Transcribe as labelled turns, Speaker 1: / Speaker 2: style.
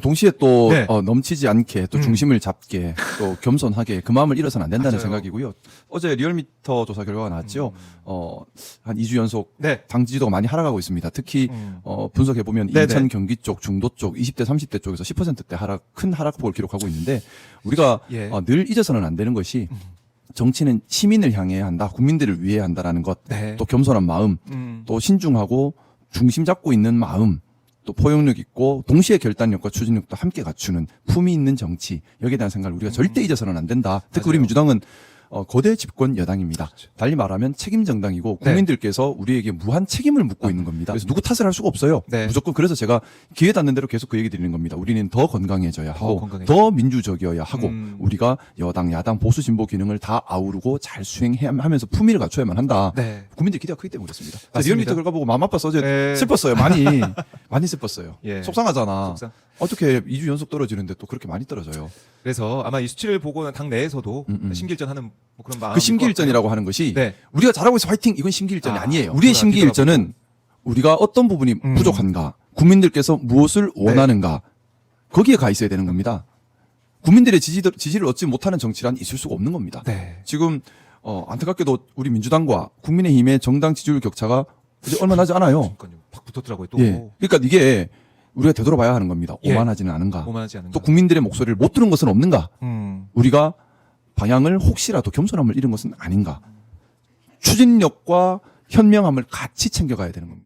Speaker 1: 동시에 또
Speaker 2: 네.
Speaker 1: 어, 넘치지 않게 또
Speaker 2: 음.
Speaker 1: 중심을 잡게 또 겸손하게 그 마음을 잃어서는 안 된다는
Speaker 2: 맞아요.
Speaker 1: 생각이고요. 어제 리얼미터 조사 결과가 나왔죠.
Speaker 2: 음.
Speaker 1: 어, 한 2주 연속
Speaker 2: 네.
Speaker 1: 당지도가 많이 하락하고 있습니다. 특히
Speaker 2: 음.
Speaker 1: 어, 분석해 보면
Speaker 2: 네네.
Speaker 1: 인천 경기 쪽, 중도 쪽, 20대, 30대 쪽에서 10%대 하락, 큰 하락폭을 기록하고 있는데 우리가
Speaker 2: 예.
Speaker 1: 어, 늘 잊어서는 안 되는 것이 정치는 시민을 향해야 한다, 국민들을 위해 한다라는 것,
Speaker 2: 네.
Speaker 1: 또 겸손한 마음,
Speaker 2: 음.
Speaker 1: 또 신중하고 중심 잡고 있는 마음, 또 포용력 있고 동시에 결단력과 추진력도 함께 갖추는 품위 있는 정치 여기에 대한 생각을 우리가 절대 잊어서는 안 된다. 특히 우리
Speaker 2: 음.
Speaker 1: 민주당은 어, 거대 집권 여당입니다.
Speaker 2: 그렇죠.
Speaker 1: 달리 말하면 책임 정당이고
Speaker 2: 네.
Speaker 1: 국민들께서 우리에게 무한 책임을 묻고 있는 겁니다. 그래서 누구 탓을 할 수가 없어요.
Speaker 2: 네.
Speaker 1: 무조건 그래서 제가 기회 닿는 대로 계속 그 얘기 드리는 겁니다. 우리는 더 건강해져야
Speaker 2: 더
Speaker 1: 하고
Speaker 2: 건강해져.
Speaker 1: 더 민주적이어야 하고
Speaker 2: 음.
Speaker 1: 우리가 여당, 야당, 보수, 진보 기능을 다 아우르고 잘 수행하면서 품위를 갖춰야만 한다.
Speaker 2: 네.
Speaker 1: 국민들 기대가 크기 때문에
Speaker 2: 그렇습니다.
Speaker 1: 리얼미터 결과 보고 마음 아파서 어제
Speaker 2: 네.
Speaker 1: 슬펐어요. 많이 많이 슬펐어요.
Speaker 2: 예.
Speaker 1: 속상하잖아.
Speaker 2: 속상.
Speaker 1: 어떻게 2주 연속 떨어지는데 또 그렇게 많이 떨어져요.
Speaker 2: 그래서 아마 이 수치를 보고는 당 내에서도
Speaker 1: 음, 음.
Speaker 2: 심기일전 하는 뭐 그런 마음.
Speaker 1: 그 심기일전이라고 하는 것이
Speaker 2: 네.
Speaker 1: 우리가 잘하고 있어 화이팅 이건 심기일전이
Speaker 2: 아,
Speaker 1: 아, 니에요
Speaker 2: 그건
Speaker 1: 우리의
Speaker 2: 아,
Speaker 1: 심기일전은 우리가 어떤 부분이
Speaker 2: 음.
Speaker 1: 부족한가, 국민들께서 무엇을
Speaker 2: 네.
Speaker 1: 원하는가 거기에 가 있어야 되는 겁니다. 국민들의 지지, 지지를 얻지 못하는 정치란 있을 수가 없는 겁니다.
Speaker 2: 네.
Speaker 1: 지금 어, 안타깝게도 우리 민주당과 국민의힘의 정당 지지율 격차가 이제 얼마 나지 않아요.
Speaker 2: 그러니까요. 팍 붙었더라고요. 또
Speaker 1: 예. 그러니까 이게 우리가 되돌아봐야 하는 겁니다.
Speaker 2: 예.
Speaker 1: 오만하지는 않은가.
Speaker 2: 오만하지 않은
Speaker 1: 또 국민들의 목소리를 못 들은 것은 없는가.
Speaker 2: 음.
Speaker 1: 우리가 방향을 혹시라도 겸손함을 잃은 것은 아닌가. 추진력과 현명함을 같이 챙겨가야 되는 겁니다.